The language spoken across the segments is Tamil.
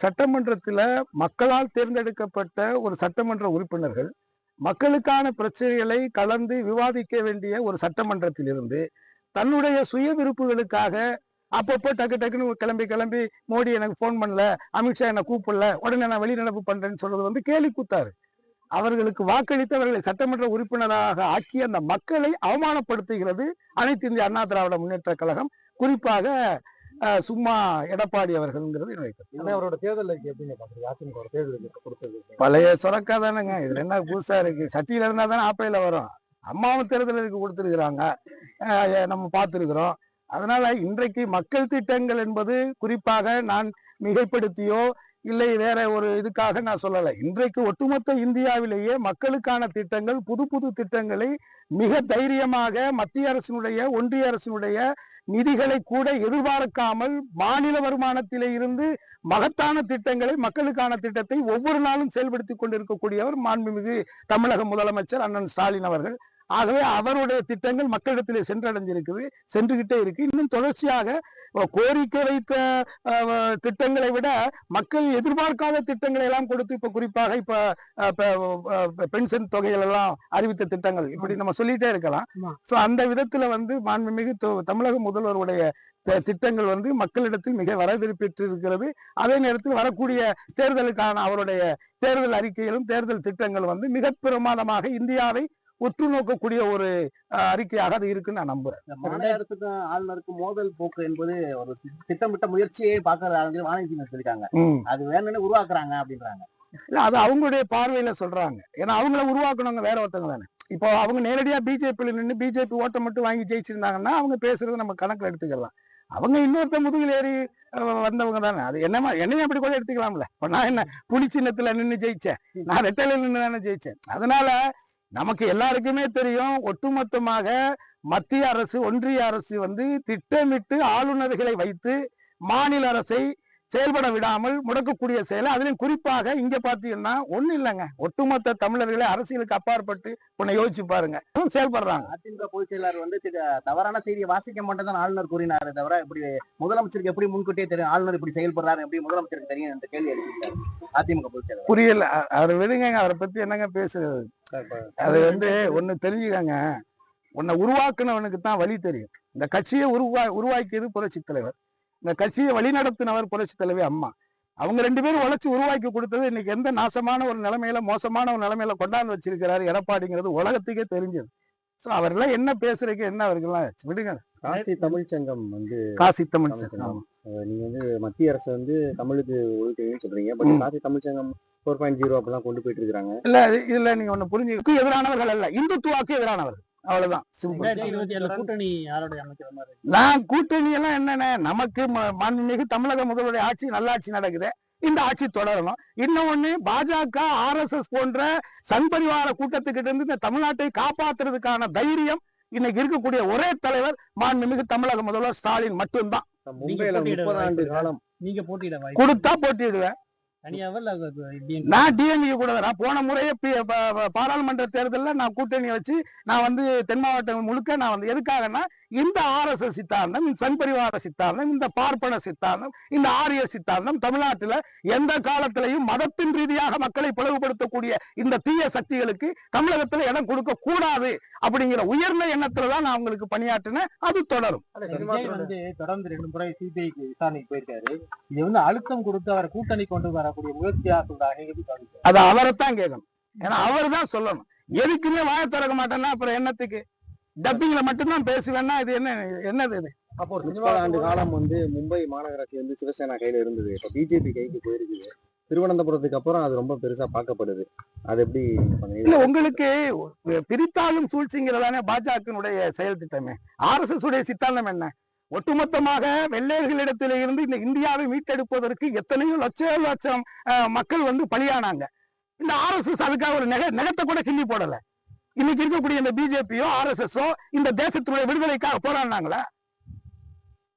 சட்டமன்றத்தில் மக்களால் தேர்ந்தெடுக்கப்பட்ட ஒரு சட்டமன்ற உறுப்பினர்கள் மக்களுக்கான பிரச்சனைகளை கலந்து விவாதிக்க வேண்டிய ஒரு சட்டமன்றத்தில் இருந்து தன்னுடைய சுய விருப்புகளுக்காக அப்பப்போ டக்கு டக்குன்னு கிளம்பி கிளம்பி மோடி எனக்கு ஃபோன் பண்ணல அமித்ஷா என்னை கூப்பிடல உடனே நான் வெளிநடப்பு பண்றேன்னு சொல்றது வந்து கேலி கூத்தாரு. அவர்களுக்கு வாக்களித்து அவர்களை சட்டமன்ற உறுப்பினராக ஆக்கி அந்த மக்களை அவமானப்படுத்துகிறது அனைத்து இந்திய அண்ணா திராவிட முன்னேற்ற கழகம். குறிப்பாக சும்மா எடப்பாடி அவர்கள்ங்கிறது என்னுடைய கருத்து. அவரோட தேர்தல் அறிக்கை எப்படிங்க பாக்குறீங்க அதிமுக தேர்தல் அறிக்கை கொடுத்தது பழைய சுரக்கா தானேங்க இதுல என்ன புதுசா இருக்கு? சட்டியில இருந்தா தானே ஆப்பையில வரும். அம்மாவும் தேர்தலுக்கு கொடுத்துருக்குறாங்க. நம்ம பார்த்துருக்குறோம். அதனால இன்றைக்கு மக்கள் திட்டங்கள் என்பது குறிப்பாக நான் மிகைப்படுத்தியோ இல்லை வேற ஒரு இதுக்காக நான் சொல்லலை. இன்றைக்கு ஒட்டுமொத்த இந்தியாவிலேயே மக்களுக்கான திட்டங்கள் புது புது திட்டங்களை மிக தைரியமாக மத்திய அரசினுடைய ஒன்றிய அரசினுடைய நிதிகளை கூட எதிர்பார்க்காமல் மாநில வருமானத்திலே இருந்து மகத்தான திட்டங்களை மக்களுக்கான திட்டத்தை ஒவ்வொரு நாளும் செயல்படுத்தி கொண்டிருக்கக்கூடியவர் மாண்புமிகு தமிழக முதலமைச்சர் அண்ணன் ஸ்டாலின் அவர்கள். ஆகவே அவருடைய திட்டங்கள் மக்களிடத்திலே சென்றடைஞ்சிருக்குது சென்றுகிட்டே இருக்கு. இன்னும் தொடர்ச்சியாக கோரிக்கை வைத்த திட்டங்களை விட மக்கள் எதிர்பார்க்காத திட்டங்களை எல்லாம் கொடுத்து இப்ப குறிப்பாக இப்ப பென்ஷன் தொகைகள் எல்லாம் அறிவித்த திட்டங்கள் இப்படி நம்ம சொல்லிட்டே இருக்கலாம். சோ அந்த விதத்துல வந்து மாண்புமிகு தமிழக முதல்வருடைய திட்டங்கள் வந்து மக்களிடத்தில் மிக வரவேற்பெற்று இருக்கிறது அதே நேரத்தில் வரக்கூடிய தேர்தலுக்கான அவருடைய தேர்தல் அறிக்கைகளும் தேர்தல் திட்டங்கள் வந்து மிக பிரமாதமாக இந்தியாவை உற்று நோக்கக்கூடிய ஒரு அறிக்கையாக அது இருக்குன்னு நான் நம்புறேன். இந்த மாநில அரசுக்கும் ஆளுநருக்கும் மோதல் போக்கு என்பது ஒரு திட்டமிட்ட முயற்சியே பாக்குறாங்க வானதி சொல்லிருக்காங்க. அது வேணும்னு உருவாக்குறாங்க அப்படின்றாங்க. இல்ல அது அவங்களுடைய பார்வையில சொல்றாங்க. ஏன்னா அவங்கள உருவாக்கணுங்க வேற ஒருத்தவங்க தானே. இப்போ அவங்க நேரடியா பிஜேபியில நின்று பிஜேபி ஓட்டை மட்டும் வாங்கி ஜெயிச்சிருந்தாங்கன்னா அவங்க பேசுறதை நம்ம கணக்குல எடுத்துக்கலாம். அவங்க இன்னொருத்த முதுகில் ஏறி வந்தவங்க தானே. அது என்னமா என்னையும் அப்படி கூட எடுத்துக்கலாம்ல. இப்ப நான் என்ன புலி சின்னத்துல நின்று ஜெயிச்சேன். நான் ரெட்டையில நின்று தானே ஜெயிச்சேன். அதனால நமக்கு எல்லாருக்குமே தெரியும் ஒட்டுமொத்தமாக மத்திய அரசு ஒன்றிய அரசு வந்து திட்டமிட்டு ஆளுநர்களை வைத்து மாநில அரசை செயல்பட விடாமல் முடக்கக்கூடிய செயலை அதுலயும் குறிப்பாக இங்க பாத்தீங்கன்னா ஒண்ணு இல்லைங்க. ஒட்டுமொத்த தமிழர்களை அரசியலுக்கு அப்பாற்பட்டு உன்னை யோசிச்சு பாருங்க. செயல்படுறாங்க. அதிமுக பொதுச் செயலாளர் வந்து தவறான செய்தியை வாசிக்க மாட்டேன் ஆளுநர் கூறினாரு தவிர இப்படி முதலமைச்சருக்கு எப்படி முன்கூட்டியே தெரியும் ஆளுநர் இப்படி செயல்படுறாரு எப்படி முதலமைச்சருக்கு தெரியும் என்ற கேள்வி எழுப்பியிருக்காரு. அதிமுக பொதுச் செயலாளர். புரியல. அவர் விடுங்க அவரை பத்தி என்னங்க பேசுறது? அது வந்து ஒண்ணு தெரிஞ்சுக்காங்க. உன்னை உருவாக்குனவனுக்கு தான் வழி தெரியும். இந்த கட்சியை உருவா உருவாக்கியது புரட்சி தலைவர். இந்த கட்சியை வழிநடத்தினவர் புரட்சி தலைவர் அம்மா. அவங்க ரெண்டு பேரும் உழைச்சு உருவாக்கி கொடுத்தது இன்னைக்கு எந்த நாசமான ஒரு நிலைமையில மோசமான ஒரு நிலைமையில கொண்டாந்து வச்சிருக்கிறாரு எடப்பாடிங்கிறது உலகத்துக்கே தெரிஞ்சது. சோ அவரெல்லாம் என்ன பேசுறதுக்கு என்ன அவர்கள்லாம் விடுங்க. காசி தமிழ்ச்சங்கம் வந்து காசி தமிழ். அஹ் நீங்க வந்து மத்திய அரசு வந்து தமிழுக்கு ஒழுக்கைன்னு சொல்றீங்க. பட். காசி தமிழ்ச்சங்கம் ஃபோர் பாயிண்ட் ஜீரோ அப்படிலாம் கொண்டு போயிட்டு இருக்காங்க இல்ல இது- இதுல நீங்க ஒண்ணு புரிஞ்சுக்கு எதிரானவர்கள் அல்ல. இந்துத்துவாக்கு எதிரானவர்கள். அவ்வளவுதான். சிம்பிள் இருபத்தி ஏழு கூட்டணி யாருடைய அமைக்கிற மாதிரி நான் கூட்டணி எல்லாம் என்னென்ன நமக்கு ம- மாண்புமிகு தமிழக முதல்வருடைய ஆட்சி நல்லாட்சி நடக்குது. இந்த ஆட்சி தொடரணும். இன்னொன்னு பாஜக ஆர்எஸ்எஸ் போன்ற சங்பரிவார கூட்டத்துக்கிட்ட இருந்து இந்த தமிழ்நாட்டை காப்பாத்துறதுக்கான தைரியம் இன்னைக்கு இருக்கக்கூடிய ஒரே தலைவர் மாண்புமிகு தமிழக முதல்வர் ஸ்டாலின் மட்டும்தான். மும்பையில போட்டியிட முப்பது ஆண்டு வாய்ப்பு காலம் நீங்க போட்டியிட வாய்ப்பு கொடுத்தா போட்டியிடுவேன். நான் டிஎம்கே கூட. நான் போன முறையே பாராளுமன்ற தேர்தலில் நான் கூட்டணியை வச்சு நான் வந்து தென் மாவட்டம் முழுக்க நான் வந்து எதுக்காகன்னா இந்த ஆர்எஸ்எஸ் சித்தாந்தம் இந்த சங்பரிவார சித்தாந்தம் இந்த பார்ப்பன சித்தாந்தம் இந்த ஆரிய சித்தாந்தம் தமிழ்நாட்டுல எந்த காலத்திலையும் மதத்தின் ரீதியாக மக்களை பிளவுபடுத்தக்கூடிய இந்த தீய சக்திகளுக்கு தமிழகத்துல இடம் கொடுக்க கூடாது அப்படிங்கிற உயர்ந்த எண்ணத்துல தான் நான் அவங்களுக்கு பணியாற்றினேன். அது தொடரும். தொடர்ந்து ரெண்டு முறை சிபிஐக்கு விசாரணைக்கு போயிருக்காரு. இது வந்து அழுத்தம் கொடுத்து அவரை கூட்டணி கொண்டு வரக்கூடிய முயற்சியா சொல்றாங்க அது அவரைத்தான் கேட்கணும். ஏன்னா அவர் தான் சொல்லணும். எதுக்குமே வாய திறக்க மாட்டேன்னா அப்புறம் என்னத்துக்கு? டப்பிங்ல மட்டும்தான் பேசுவேன்னா இது என்ன என்னது இது? அப்போ ஒரு ஆண்டு காலம் வந்து மும்பை மாநகராட்சி வந்து சிவசேனா கையில இருந்தது. இப்ப பிஜேபி கைக்கு போயிருக்குது. திருவனந்தபுரத்துக்கு அப்புறம் அது ரொம்ப பெருசா பார்க்கப்படுது. அது எப்படி இல்ல? உங்களுக்கு பிரித்தாலும் சூழ்ச்சிங்கிறதானே பாஜகனுடைய செயல் திட்டமே? ஆர்எஸ்எஸ் உடைய சித்தாந்தம் என்ன? ஒட்டுமொத்தமாக வெள்ளையர்களிடத்தில இருந்து இந்த இந்தியாவை மீட்டெடுப்பதற்கு எத்தனையோ லட்ச லட்சம் மக்கள் வந்து பலியானாங்க. இந்த ஆர்எஸ்எஸ் அதுக்காக ஒரு நெக நெகத்தை கூட கிள்ளி போடல. இன்னைக்கு இருக்கக்கூடிய இந்த பிஜேபியோ ஆர்எஸ்எஸ்ஓ இந்த தேசத்தினுடைய விடுதலைக்காக போராடினாங்களா?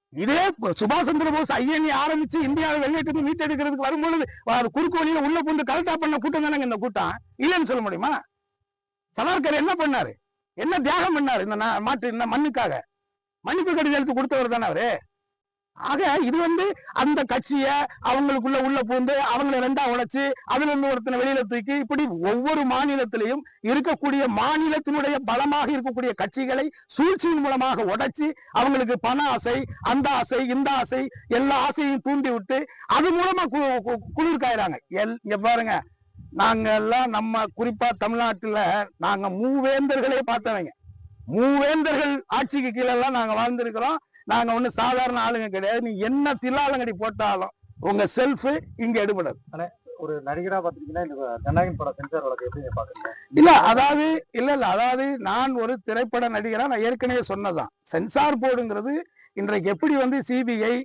இதே சுபாஷ் சந்திர போஸ் ஐஎன்இ ஆரம்பிச்சு இந்தியாவை வெளியேற்று மீட்டெடுக்கிறதுக்கு வரும்பொழுது குறுக்கு வழியில உள்ள புந்து கலெக்டா பண்ண கூட்டம் தானங்க இந்த கூட்டம்? இல்லைன்னு சொல்ல முடியுமா? சதார்கர் என்ன பண்ணாரு? என்ன தியாகம் பண்ணாரு இந்த நா- மாட்டு இந்த மண்ணுக்காக? மன்னிப்பு கடிதம் எழுத்து கொடுத்தவர் தானே அவரு? ஆக இது வந்து அந்த கட்சிய அவங்களுக்குள்ள உள்ள பூந்து அவங்கள ரெண்டா உழைச்சு அதுல இருந்து ஒருத்தனை வெளியில தூக்கி இப்படி ஒவ்வொரு மாநிலத்திலையும் இருக்கக்கூடிய மாநிலத்தினுடைய பலமாக இருக்கக்கூடிய கட்சிகளை சூழ்ச்சியின் மூலமாக உடைச்சு அவங்களுக்கு பண ஆசை அந்த ஆசை இந்த ஆசை எல்லா ஆசையும் தூண்டி விட்டு அது மூலமா கு- கு- எல் இங்க பாருங்க. நாங்க எல்லாம் நம்ம குறிப்பா தமிழ்நாட்டுல நாங்க மூவேந்தர்களே பார்த்தவங்க. மூவேந்தர்கள் ஆட்சிக்கு கீழே எல்லாம் நாங்க வாழ்ந்திருக்கிறோம். நாங்க ஒண்ணு சாதாரண ஆளுங்க கிடையாது. நீ என்ன தில்லாலங்கடி போட்டாலும் உங்க செல்ஃப் இங்க எடுபடாது. ஒரு நடிகரா பாத்தீங்கன்னா இந்த ஜனநாயகம் படம் சென்சார் வழக்கு எப்படி பாக்குறீங்க இல்ல அதாவது இல்ல இல்ல. அதாவது நான் ஒரு திரைப்பட நடிகரா நான் ஏற்கனவே சொன்னதான். சென்சார் போர்டுங்கிறது இன்றைக்கு எப்படி வந்து சிபிஐ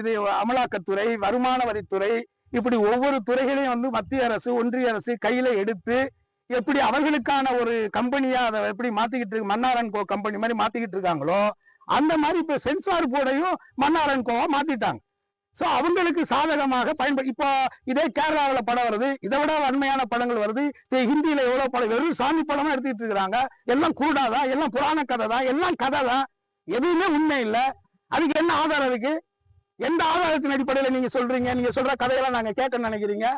இது அமலாக்கத்துறை வருமான வரித்துறை இப்படி ஒவ்வொரு துறைகளையும் வந்து மத்திய அரசு ஒன்றிய அரசு கையில எடுத்து எப்படி அவர்களுக்கான ஒரு கம்பெனியா அதை எப்படி மாத்திக்கிட்டு இருக்கு? மன்னாரன் கோ கம்பெனி மாதிரி மாத்திக்கிட்டு இருக்காங்களோ அந்த மாதிரி இப்ப சென்சார் போர்டையும் மன்னாரன் கோவா மாத்திட்டாங்க. சோ அவங்களுக்கு சாதகமாக பயன்படு இப்போ இதே கேரளாவுல படம் வருது. இதை விட வன்மையான படங்கள் வருது. இப்ப ஹிந்தியில எவ்வளவு படம் வெறும் சாமி படமா எடுத்துக்கிட்டு இருக்காங்க எல்லாம் கூடாதான் எல்லாம் புராண கதை தான் எல்லாம் கதை தான் எதுவுமே உண்மை இல்ல. அதுக்கு என்ன ஆதாரம் இருக்கு? எந்த ஆதாரத்தின் அடிப்படையில நீங்க சொல்றீங்க? நீங்க சொல்ற கதையெல்லாம் நாங்க கேட்க நினைக்கிறீங்க?